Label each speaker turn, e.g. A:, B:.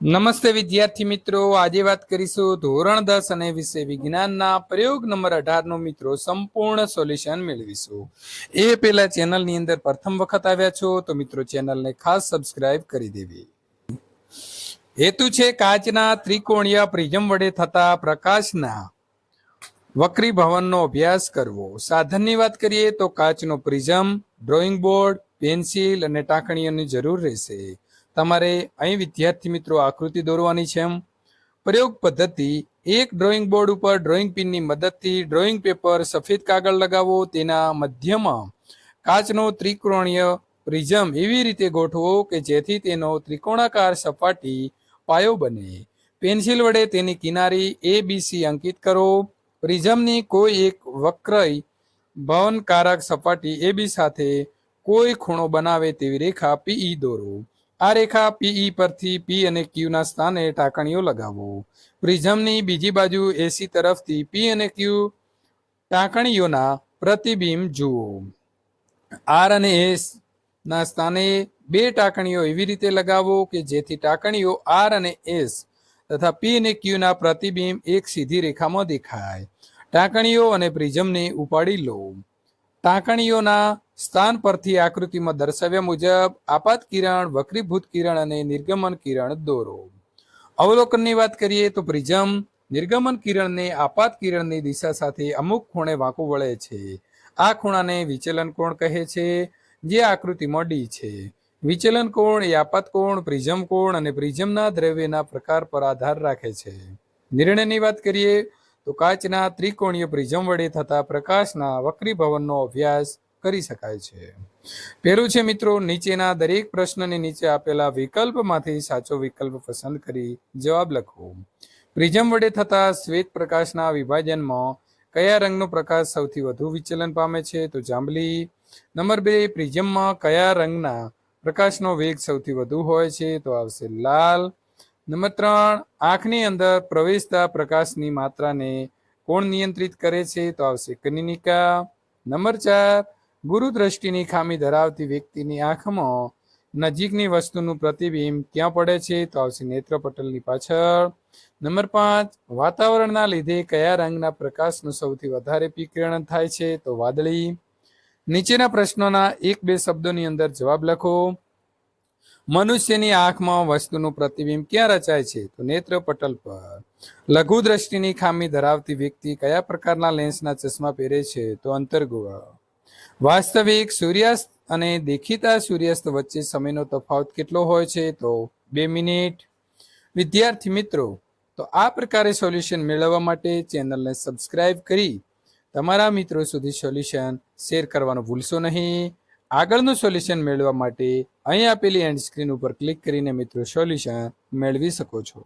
A: નમસ્તે વિદ્યાર્થી મિત્રો. આજે વાત કરીશું ધોરણ દસ અને વિષય વિજ્ઞાનના પ્રયોગ નંબર અઢાર નો મિત્રો, સંપૂર્ણ સોલ્યુશન મેળવીશું. એ પહેલા ચેનલની અંદર પ્રથમ વખત આવ્યા છો તો મિત્રો ચેનલને ખાસ સબસ્ક્રાઇબ કરી દેવી. હેતુ છે કાચના ત્રિકોણીય પ્રિઝમ વડે થતા પ્રકાશના વક્રી ભવનનો અભ્યાસ કરવો. સાધનની વાત કરીએ તો કાચનો પ્રિઝમ, ડ્રોઈંગ બોર્ડ, પેન્સિલ અને ટાંકણીઓની જરૂર રહેશે. તમારે અહીં વિદ્યાર્થી મિત્રો આકૃતિ દોરવાની છે એમ. પ્રયોગ પદ્ધતિ, એક ડ્રોઈંગ બોર્ડ ઉપર ડ્રોઈંગ પિનની મદદથી ડ્રોઈંગ પેપર સફેદ કાગળ લગાવો, તેના મધ્યમાં કાચનો ત્રિકોણીય પ્રિઝમ એવી રીતે ગોઠવો કે જેથી તેનો ત્રિકોણાકાર સપાટી પાયો બને. પેન્સિલ વડે તેની કિનારી એ બી સી અંકિત કરો. પ્રિઝમની કોઈ એક વક્રય ભવનકારક સપાટી એ બી સાથે કોઈ ખૂણો બનાવે તેવી રેખા પીઈ દોરો. આ રેખા પીઈ પરથી પી અને ક્યુ ના સ્થાને ટાંકણીઓ લગાવો. પ્રિઝમની બીજી બાજુ એસી તરફથી પી અને ક્યુ ટાંકણીઓના પ્રતિબિંબ જુઓ. આર અને એસ ના સ્થાને બે ટાંકણીઓ એવી રીતે લગાવો કે જેથી ટાંકણીઓ આર અને એસ તથા પી અને ક્યુ ના પ્રતિબિંબ એક સીધી રેખામાં દેખાય. ટાંકણીઓ અને પ્રિઝમને ઉપાડી લો. ટાંકણીઓના સ્થાન પરથી આકૃતિમાં દર્શાવ્યા મુજબ આપાત કિરણ, વક્રીભૂત કિરણ અને નિર્ગમન કિરણ દોરો. અવલોકનની વાત કરીએ તો પ્રિઝમ નિર્ગમન કિરણને આપાત કિરણની દિશા સાથે અમુક ખૂણે વાંકું વળે છે. આ ખૂણાને વિચલન કોણ કહે છે? જે આકૃતિમાં ડી છે. વિચલન કોણ, એ આપાત કોણ, પ્રિઝમ કોણ અને પ્રિઝમના દ્રવ્યના પ્રકાર પર આધાર રાખે છે. નિર્ણયની વાત કરીએ તો કાચના ત્રિકોણીય પ્રિઝમ વડે થતા પ્રકાશના વક્રીભવનનો અભ્યાસ કરી શકાય છે. પહેલું છે મિત્રો, નીચેના દરેક પ્રશ્નની નીચે આપેલા વિકલ્પમાંથી સાચો વિકલ્પ પસંદ કરી જવાબ લખો. પ્રિઝમ વડે થતા શ્વેત પ્રકાશના વિભાજનમાં કયા રંગનો પ્રકાશ સૌથી વધુ વિચલન પામે છે? તો જાંબલી. નંબર બે, પ્રિઝમમાં કયા રંગના પ્રકાશનો વેગ સૌથી વધુ હોય છે? તો આવશે લાલ. નંબર ત્રણ, આંખની અંદર પ્રવેશતા પ્રકાશની માત્રાને કોણ નિયંત્રિત કરે છે તો આવશે કનિનિકા નંબર ચાર ગુરુ દ્રષ્ટિની ખામી ધરાવતી વ્યક્તિની આંખમાં નજીકની વસ્તુનું પ્રતિબિંબ ક્યાં પડે છે તો આવશે નેત્રપટલની પાછળ. નંબર પાંચ, વાતાવરણના લીધે કયા રંગના પ્રકાશનું સૌથી વધારે વિકિરણ થાય છે તો વાદળી. નીચેના પ્રશ્નોના એક બે શબ્દોની અંદર જવાબ લખો. મનુષ્યની આંખમાં વસ્તુનું પ્રતિબિંબ ક્યાં રચાય છે? તો નેત્ર પટલ પર. લઘુ દ્રષ્ટિની ખામી ધરાવતી વ્યક્તિ કયા પ્રકારના લેન્સના ચશ્મા પહેરે છે? તો અંતર્ગુહ વાસ્તવિક સૂર્યાસ્ત અને દેખીતા સૂર્યાસ્ત વચ્ચે સમયનો તફાવત કેટલો હોય છે? તો બે મિનિટ. વિદ્યાર્થી મિત્રો, તો આ પ્રકારે સોલ્યુશન મેળવવા માટે ચેનલને સબસ્ક્રાઇબ કરી તમારા મિત્રો સુધી સોલ્યુશન શેર કરવાનું ભૂલશો નહીં. આગળનું સોલ્યુશન મેળવવા માટે અહીં આપેલી એન્ડ સ્ક્રીન ઉપર ક્લિક કરીને મિત્રો સોલ્યુશન મેળવી શકો છો.